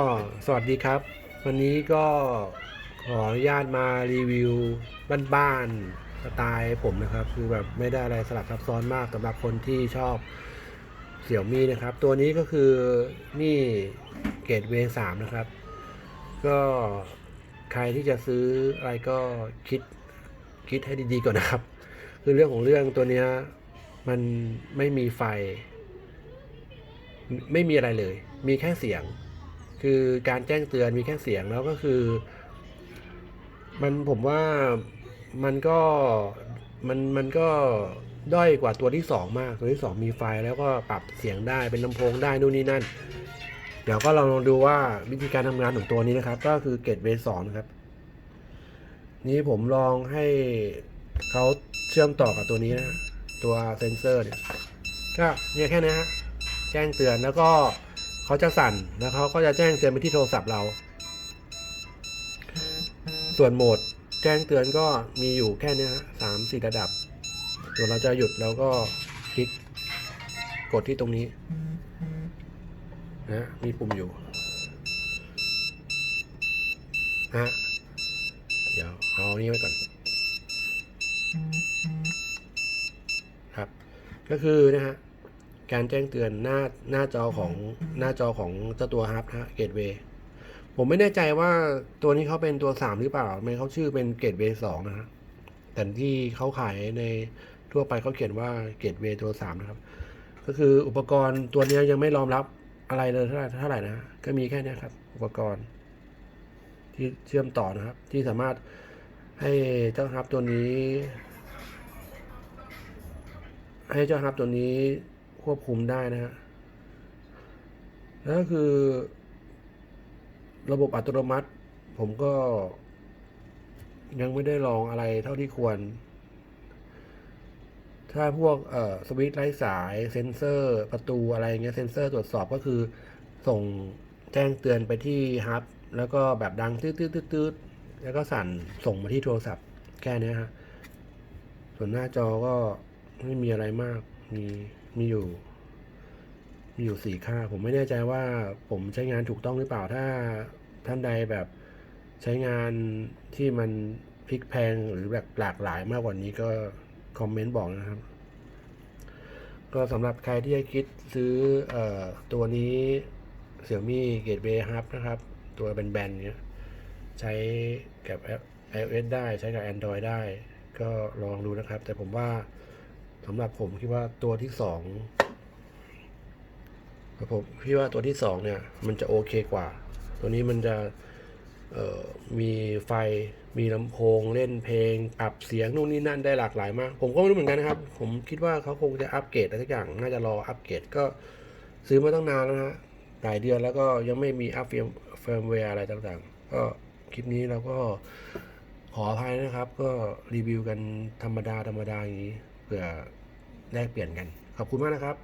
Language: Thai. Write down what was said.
ก็สวัสดีครับ วันนี้ก็ขออนุญาตมารีวิวบ้านๆสไตล์ผมนะครับ คือแบบไม่ได้อะไรสลับซับซ้อนมากสำหรับคนที่ชอบเสี่ยวมี่นะครับ ตัวนี้ก็คือนี่เกตเวสามนะครับ ก็ใครที่จะซื้ออะไรก็คิดคิดให้ดีๆก่อนนะครับ คือเรื่องของเรื่องตัวเนี้ยมันไม่มีไฟ ไม่มีอะไรเลย มีแค่เสียง คือการแจ้งเตือนมีแค่เสียงแล้วก็คือ มันผมว่ามันก็มันมันก็ด้อยกว่าตัวที่สองมาก ตัวที่สองมีไฟแล้วก็ปรับเสียงได้เป็นลำโพงได้นู่นนี่นั่น เดี๋ยวก็ลองดูว่าวิธีการทำงานของตัวนี้นะครับ ก็คือเกตเวสองนะครับ นี่ผมลองให้เขาเชื่อมต่อกับตัวนี้นะ ตัวเซนเซอร์เนี่ย ก็เนี่ยแค่นี้ฮะ แจ้งเตือนแล้วก็ เขาจะสั่นแล้วเขาก็จะแจ้งเตือนไปที่โทรศัพท์เรา ส่วนโหมดแจ้งเตือนก็มีอยู่แค่นี้สามสี่ระดับส่วนเราจะหยุดแล้วก็คลิกกดที่ตรงนี้นะมีปุ่มอยู่ฮะเดี๋ยวเอาอันนี้ไว้ก่อน ครับ ก็คือนะฮะ การแจ้งเตือนหน้าหน้าจอของหน้าจอของเจ้าตัวฮับนะฮะเกตเวย์ผมไม่แน่ใจว่าตัวนี้เขาเป็นตัวสามหรือเปล่า ไม่เขาชื่อเป็นเกตเวย์สองนะฮะแต่ที่เขาขายในทั่วไปเขาเขียนว่าเกตเวย์ตัวสามนะครับ ก็คืออุปกรณ์ตัวนี้ยังไม่รองรับอะไรเลยเท่าไหร่เท่าไหร่นะก็มีแค่นี้ครับ อุปกรณ์ ที่เชื่อมต่อนะครับ ที่สามารถให้เจ้าฮับตัวนี้ ให้เจ้าฮับตัวนี้ ควบคุมได้นะฮะแล้วก็คือระบบอัตโนมัติ ผมก็ ยังไม่ได้ลองอะไรเท่าที่ควร ถ้าพวกเอ่อสวิตช์ไร้สายเซ็นเซอร์ประตูอะไรเงี้ยเซ็นเซอร์ตรวจสอบก็คือ ส่งแจ้งเตือนไปที่ฮับ แล้วก็แบบดังตืดตืดตืดตืดแล้วก็สั่นส่งมาที่โทรศัพท์แค่นี้ฮะ ส่วนหน้าจอก็ไม่มีอะไรมาก มี มีอยู่ มีอยู่สี่ค่า ผมไม่แน่ใจว่าผมใช้งานถูกต้องหรือเปล่าถ้าท่านใดแบบใช้งานที่มันพลิกแพงหรือแบบหลากหลายมากกว่านี้ก็คอมเมนต์บอกนะครับ ก็สำหรับใครที่จะคิดซื้อเอ่อตัวนี้ Xiaomi Gateway Hub นะครับ ตัวแบนๆเนี้ยใช้กับ iOS ได้ใช้กับ Android ได้ ก็ลองดูนะครับ แต่ผมว่า สำหรับผมคิดว่าตัวที่สองผมคิดว่าตัวที่สองเนี่ย มันจะโอเคกว่า ตัวนี้มันจะมีไฟมีลำโพงเล่นเพลงปรับเสียงนู่นนี่นั่นได้หลากหลายมาก ผมก็ไม่รู้เหมือนกันนะครับ ผมคิดว่าเขาคงจะอัปเกรดอะไรสักอย่างน่าจะรออัปเกรดก็ซื้อมาตั้งนานแล้วนะฮะหลายเดือนแล้วก็ยังไม่มีอัปเฟิร์มแวร์อะไรต่างๆ ก็คลิปนี้เราก็ขออภัยนะครับ ก็รีวิวกันธรรมดาธรรมดาอย่างนี้ เพื่อแลกเปลี่ยนกัน ขอบคุณมากนะครับ